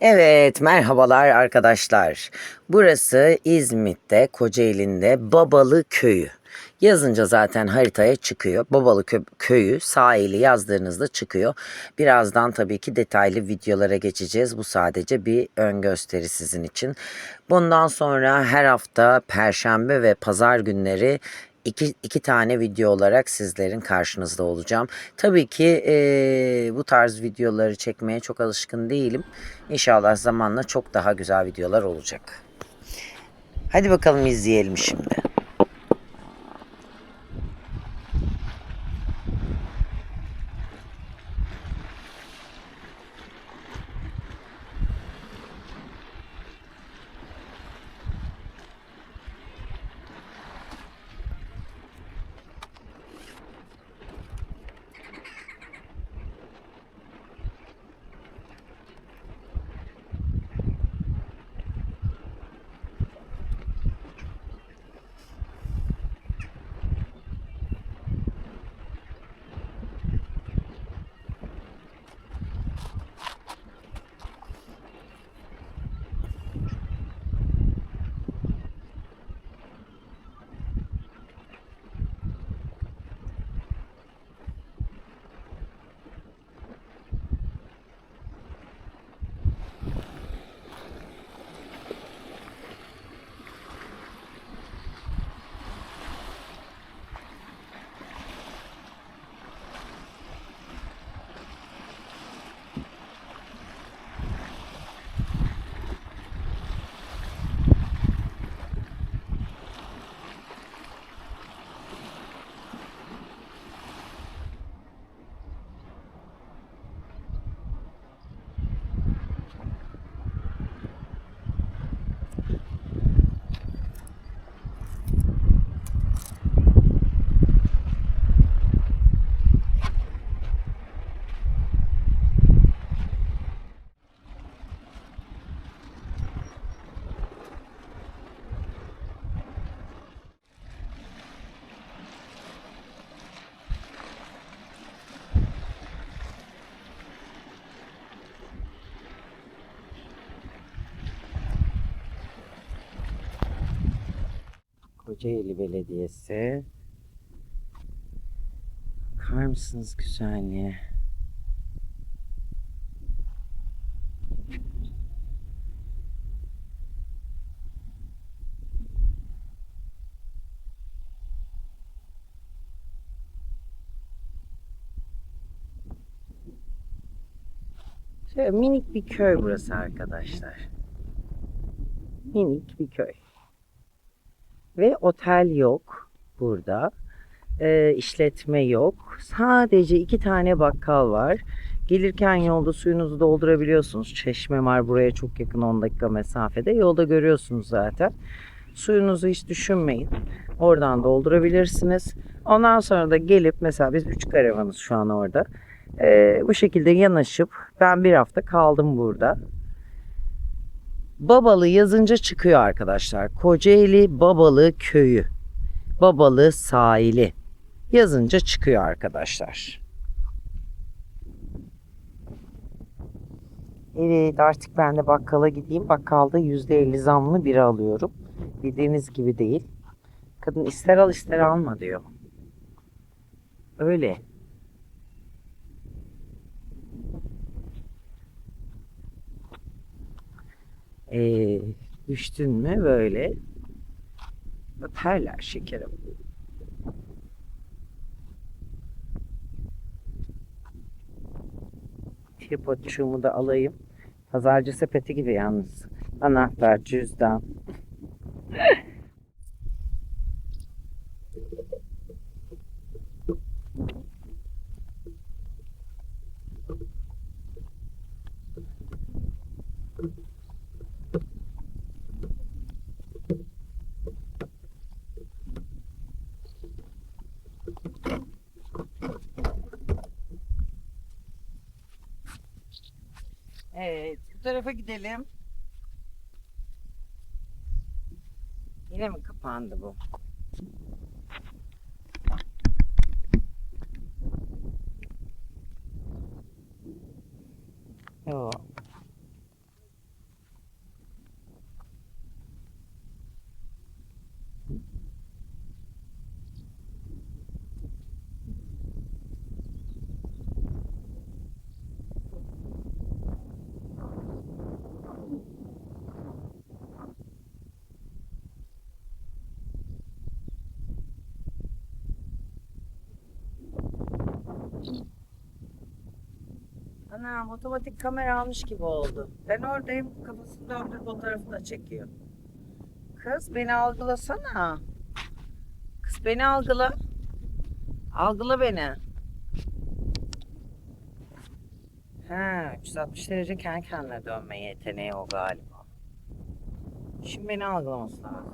Evet, merhabalar arkadaşlar. Burası İzmit'te, Kocaeli'nde Babalı Köyü. Yazınca zaten haritaya çıkıyor. Babalı Kö- Köyü sahili yazdığınızda çıkıyor. Birazdan tabii ki detaylı videolara geçeceğiz. Bu sadece bir ön gösteri sizin için. Bundan sonra her hafta Perşembe ve Pazar günleri iki, iki tane video olarak sizlerin karşınızda olacağım. Tabii ki eee, bu tarz videoları çekmeye çok alışkın değilim. İnşallah zamanla çok daha güzel videolar olacak. Hadi bakalım izleyelim şimdi. Kocaeli Belediyesi. Bakar mısınız güzelliğe? Şöyle minik bir köy burası arkadaşlar. Minik bir köy. Ve otel yok burada. Ee, işletme yok. Sadece iki tane bakkal var. Gelirken yolda suyunuzu doldurabiliyorsunuz. Çeşme var buraya çok yakın 10 dakika mesafede. Yolda görüyorsunuz zaten. Suyunuzu hiç düşünmeyin. Oradan doldurabilirsiniz. Ondan sonra da gelip mesela biz 3 karavanız şu an orada. Ee, bu şekilde yanaşıp ben bir hafta kaldım burada. Babalı yazınca çıkıyor arkadaşlar. Kocaeli Babalı köyü. Babalı sahili. Yazınca çıkıyor arkadaşlar. Evet artık ben de bakkala gideyim. Bakkalda %50 zamlı biri alıyorum. Bildiğiniz gibi değil. Kadın ister al ister alma diyor. Öyle. Ee, düştün mü böyle öperler şekerim. Tripodçuğumu da alayım. Pazarcı sepeti gibi yalnız. Anahtar, cüzdan. Evet, bu tarafa gidelim. Yine mi kapandı bu? Anam otomatik kamera almış gibi oldu. Ben oradayım kafasını döndür fotoğrafı da çekiyor. Kız beni algılasana. Kız beni algıla. Algıla beni. Ha, 360 derece kendi kendine dönme yeteneği o galiba. Şimdi beni algılaması lazım.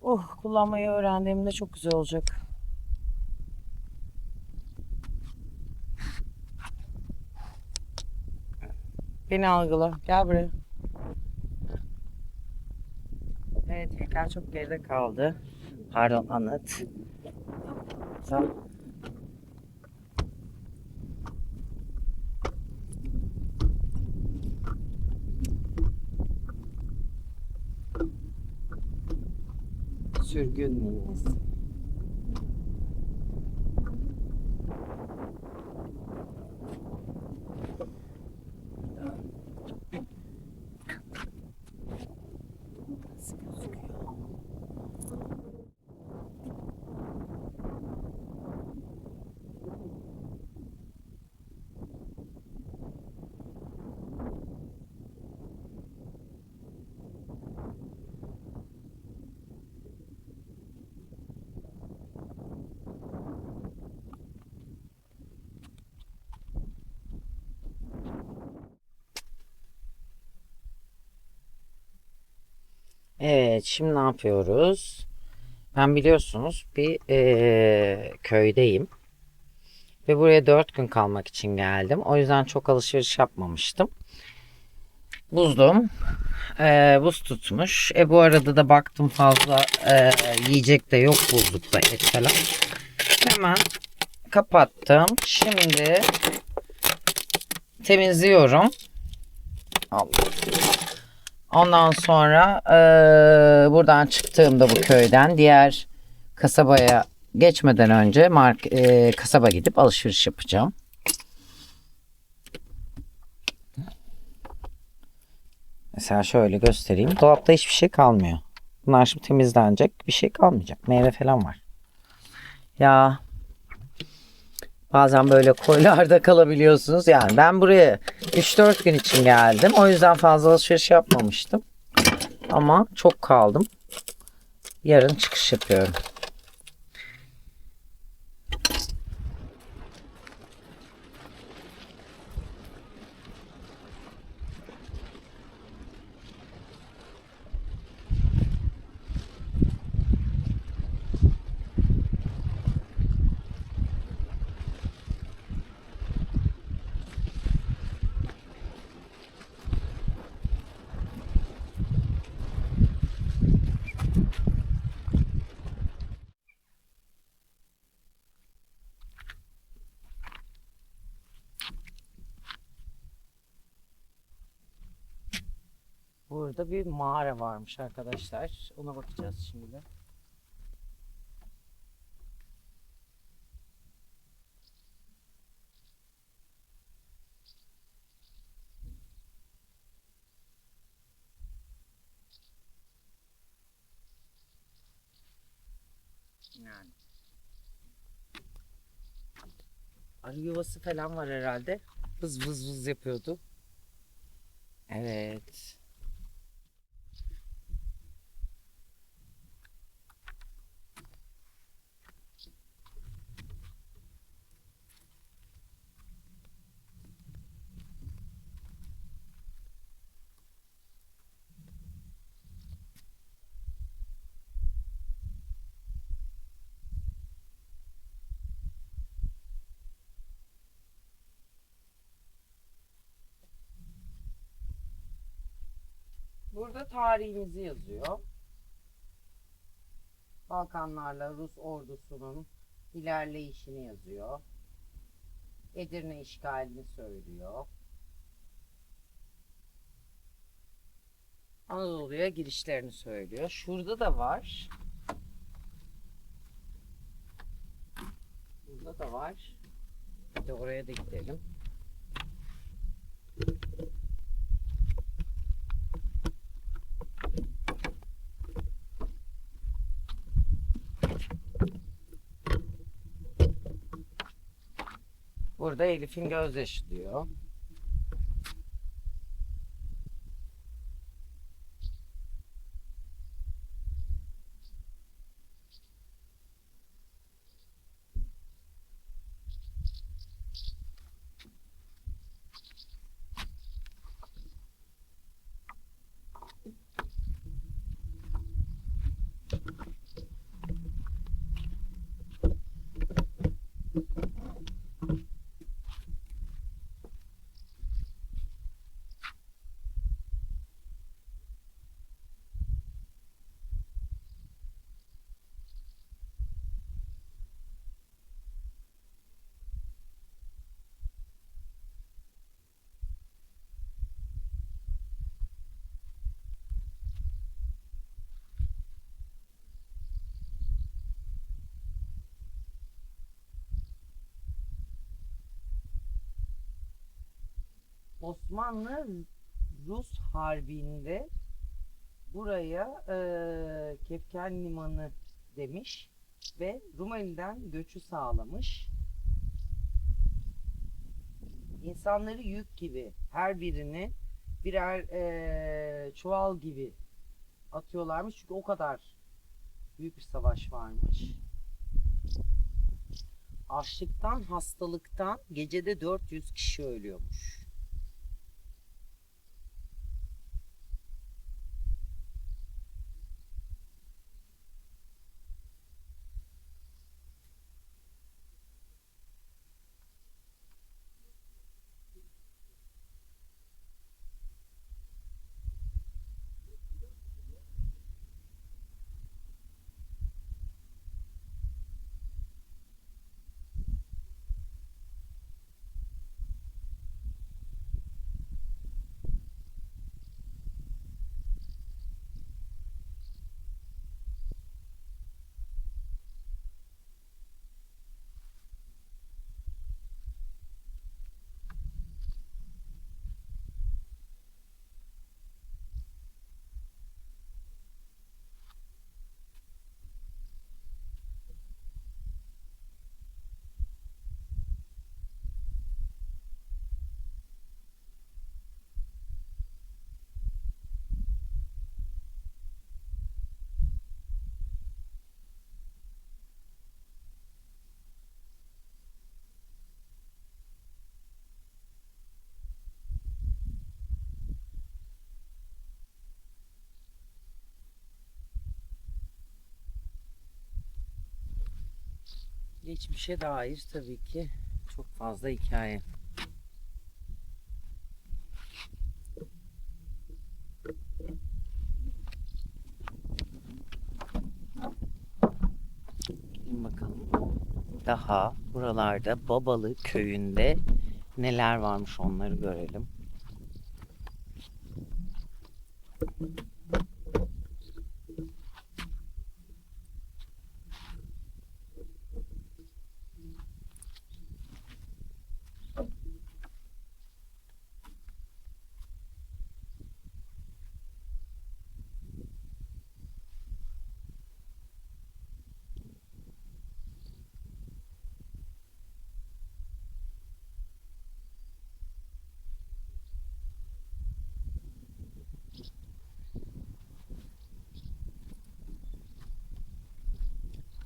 Oh, kullanmayı öğrendiğimde çok güzel olacak. Beni algıla. Gel buraya. Evet, heykel çok geride kaldı. Pardon, anlat. Tamam. Sürgün ninesi. Evet, şimdi ne yapıyoruz? Ben biliyorsunuz bir eee, köydeyim. Ve buraya 4 gün kalmak için geldim. O yüzden çok alışveriş yapmamıştım. Buzluğum eee, buz tutmuş. E bu arada da baktım fazla eee, yiyecek de yok buzlukta et falan. Hemen kapattım. Şimdi temizliyorum. Allah. Ondan sonra eee, buradan çıktığımda bu köyden diğer kasabaya geçmeden önce mark eee, kasaba gidip alışveriş yapacağım. Mesela şöyle göstereyim. Dolapta hiçbir şey kalmıyor. Bunlar şimdi temizlenecek. Bir şey kalmayacak. Meyve falan var. Ya bazen böyle koylarda kalabiliyorsunuz. Yani ben buraya 3-4 gün için geldim. O yüzden fazla alışveriş yapmamıştım. Ama çok kaldım. Yarın çıkış yapıyorum. Burada bir mağara varmış arkadaşlar. Ona bakacağız şimdi. Yani. Arı yuvası falan var herhalde. Vız vız vız yapıyordu. Evet. Burada tarihimizi yazıyor. Balkanlarla Rus ordusunun ilerleyişini yazıyor. Edirne işgalini söylüyor. Anadolu'ya girişlerini söylüyor. Şurada da var. Burada da var. Bir de oraya da gidelim. Burada Elif'in gözyaşı diyor. Osmanlı Rus Harbi'nde buraya eee Kefken Limanı demiş ve Rumeli'den göçü sağlamış. İnsanları yük gibi her birini birer eee, çuval gibi atıyorlarmış çünkü o kadar büyük bir savaş varmış. Açlıktan, hastalıktan gecede 400 kişi ölüyormuş. Geçmişe dair tabii ki çok fazla hikaye. Gelin bakalım. Daha buralarda Babalı köyünde neler varmış onları görelim.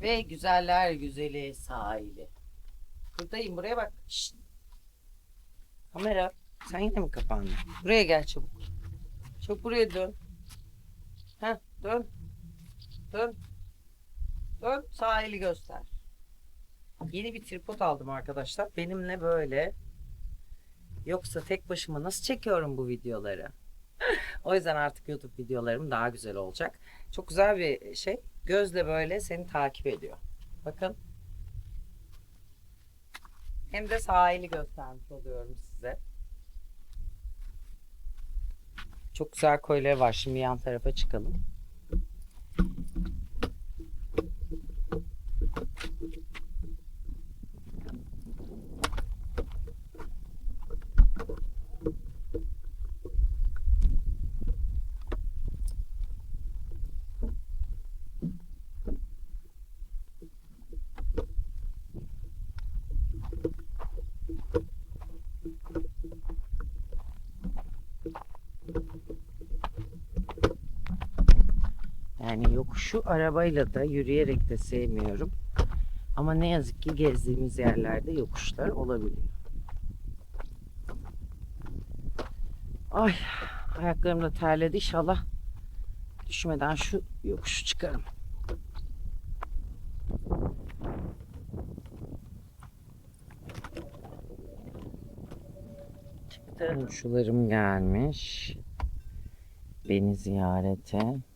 Ve güzeller güzeli sahili. Buradayım buraya bak. Şşt. Kamera sen yine mi kapandın? Buraya gel çabuk. Çabuk buraya dön. Heh dön. Dön. Dön sahili göster. Yeni bir tripod aldım arkadaşlar. Benimle böyle. Yoksa tek başıma nasıl çekiyorum bu videoları? o yüzden artık YouTube videolarım daha güzel olacak. Çok güzel bir şey. Gözle böyle seni takip ediyor. Bakın. Hem de sahili göstermiş oluyorum size. Çok güzel koyları var. Şimdi yan tarafa çıkalım. Yani yokuşu arabayla da yürüyerek de sevmiyorum. Ama ne yazık ki gezdiğimiz yerlerde yokuşlar olabiliyor. Ay ayaklarım da terledi inşallah düşmeden şu yokuşu çıkarım. Komşularım gelmiş. Beni ziyarete.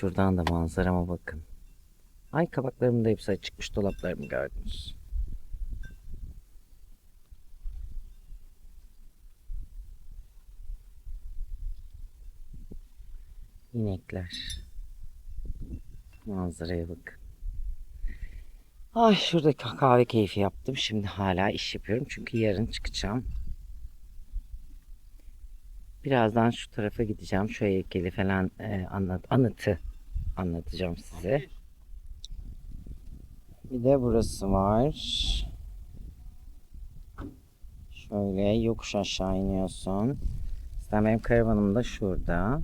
Şuradan da manzarama bakın. Ay kabaklarım da hepsi açıkmış dolaplarımı gördünüz. İnekler. Manzaraya bakın. Ay şurada kahve keyfi yaptım. Şimdi hala iş yapıyorum. Çünkü yarın çıkacağım. Birazdan şu tarafa gideceğim. Şu heykeli falan e, anlat, anıtı anlatacağım size. Bir de burası var. Şöyle yokuş aşağı iniyorsun. Zaten benim karavanım da şurada.